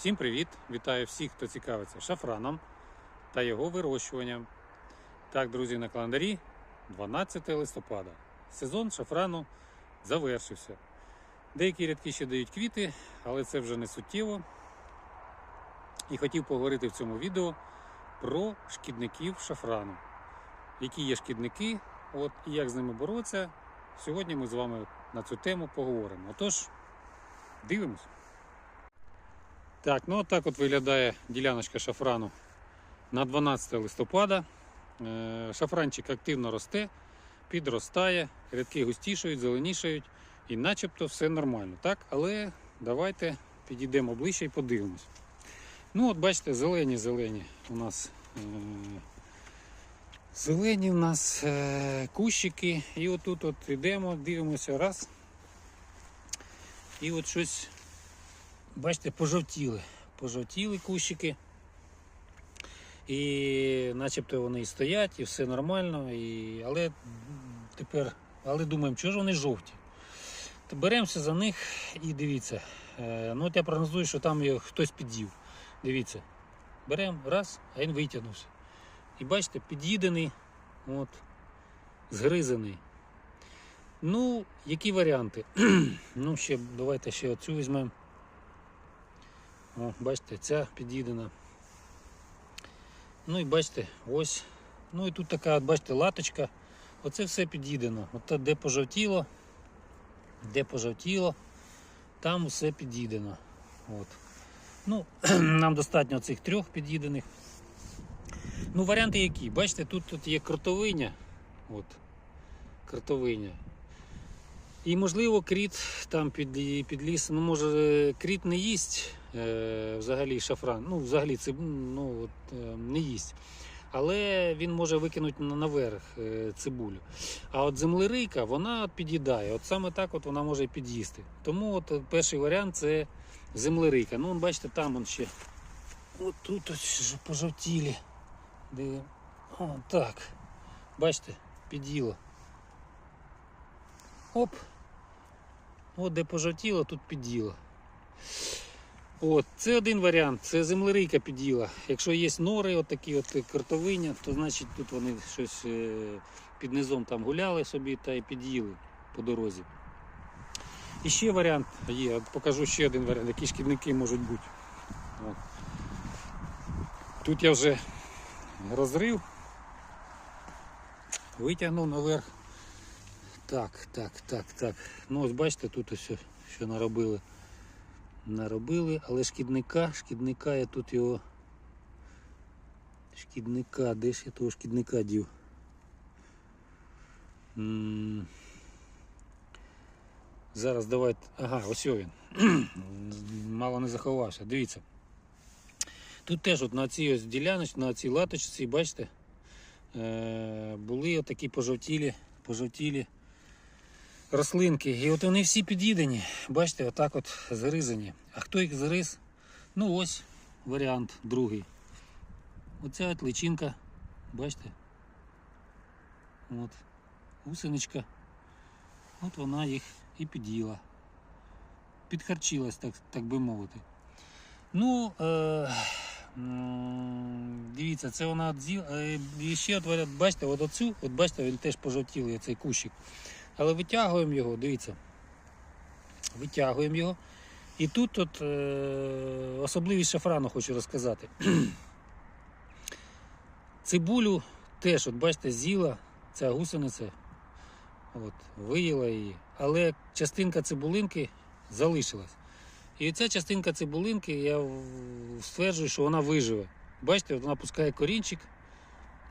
Всім привіт! Вітаю всіх, хто цікавиться шафраном та його вирощуванням. Так, друзі, на календарі 12 листопада. Сезон шафрану завершився. Деякі рядки ще дають квіти, але це вже не суттєво. І хотів поговорити в цьому відео про шкідників шафрану. Які є шкідники, от, і як з ними боротися. Сьогодні ми з вами на цю тему поговоримо. Отож, дивимось. Так, ну от так от виглядає діляночка шафрану на 12 листопада. Е, Шафранчик активно росте, підростає, рядки густішають, зеленішають і начебто все нормально. Так, але давайте підійдемо ближче і подивимось. Ну, от бачите, зелені зелені у нас. е, Зелені у нас е, кущики, і отут от йдемо, дивимося раз. І от щось бачите, пожовтіли. Пожовтіли кущики. І начебто вони і стоять, і все нормально. І... Але тепер, але думаємо, чого ж вони жовті? То беремося за них і дивіться. Е, ну от я прогнозую, що там його хтось під'їв. Дивіться. Беремо раз, а він витягнувся. І бачите, під'їдений, от, згризаний. Ну, які варіанти? ну, ще давайте ще оцю візьмемо. О, бачите, ця під'їдена. Ну і бачите, ось. Ну і тут така, бачите, латочка. Оце все під'їдено. От де пожовтіло, де пожовтіло, там все під'їдено. От. Ну, нам достатньо цих трьох під'їдених. Ну, варіанти які? Бачите, тут, тут є кротовиня. От. Кротовиня. І можливо кріт там під, під ліс, ну може кріт не їсть взагалі шафран, ну взагалі це ну, от, е, не їсть. Але він може викинути наверх е, цибулю. А от землерийка, вона під'їдає. От саме так от вона може під'їсти. Тому от е, перший варіант це землерийка. Ну, бачите, там он ще. От тут ось пожовтілі. Де... О, так. Бачите, під'їло. Оп. От де пожовтіло, тут під'їло. От, це один варіант, це землерийка під'їла. Якщо є нори, от такі от картовиня, то значить тут вони щось е, під низом там гуляли собі та й під'їли по дорозі. І ще варіант є, покажу ще один варіант, які шкідники можуть бути. От. Тут я вже розрив, витягнув наверх. Так, так, так, так. Ну ось бачите, тут ось що наробили. Наробили, але шкідника, шкідника я тут його. Шкідника, де ж я того шкідника дів? М, Зараз давайте. Ага, ось він. Мало не заховався. Дивіться. Тут теж от на цій ось діляночці, на цій латочці, бачите, е, були отакі пожовтілі, пожовтілі рослинки. І от вони всі під'їдені. Бачите, отак от згризані. А хто їх згриз? Ну ось варіант другий. Оця от личинка. Бачите? От. Гусеничка. От вона їх і під'їла. Підхарчилась, так, так би мовити. Ну, е, дивіться, це вона. Е, і ще от бачите, от оцю, от бачите, він теж пожовтілий, цей кущик. Але витягуємо його, дивіться. Витягуємо його. І тут от, е, особливість шафрану хочу розказати. Цибулю теж, от бачите, з'їла ця гусениця, от, виїла її, але частинка цибулинки залишилась. І ця частинка цибулинки, я стверджую, що вона виживе. Бачите, от вона пускає корінчик.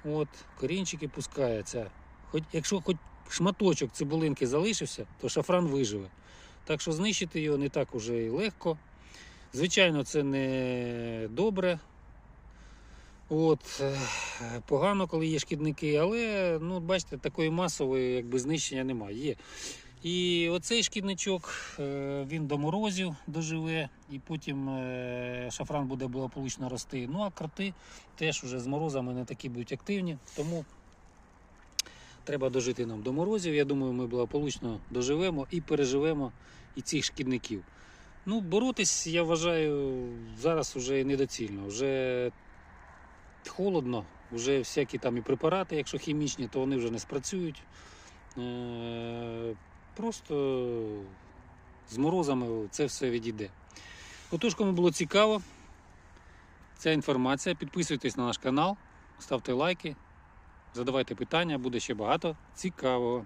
От, корінчики пускає ця. Хоч, якщо хоч шматочок цибулинки залишився, то шафран виживе. Так що знищити його не так уже і легко. Звичайно, це не добре. От, е, погано, коли є шкідники, але ну, бачите, такої масової якби, знищення немає. Є. І оцей шкідничок е, він до морозів доживе, і потім е, шафран буде благополучно рости. Ну а кроти теж вже з морозами не такі будуть активні. Тому треба дожити нам до морозів. Я думаю, ми благополучно доживемо і переживемо і цих шкідників. Ну, боротись, я вважаю, зараз вже недоцільно. Вже холодно, вже всякі там і препарати, якщо хімічні, то вони вже не спрацюють. Е, Просто з морозами це все відійде. Отож, кому було цікаво, ця інформація, підписуйтесь на наш канал, ставте лайки, задавайте питання, буде ще багато цікавого.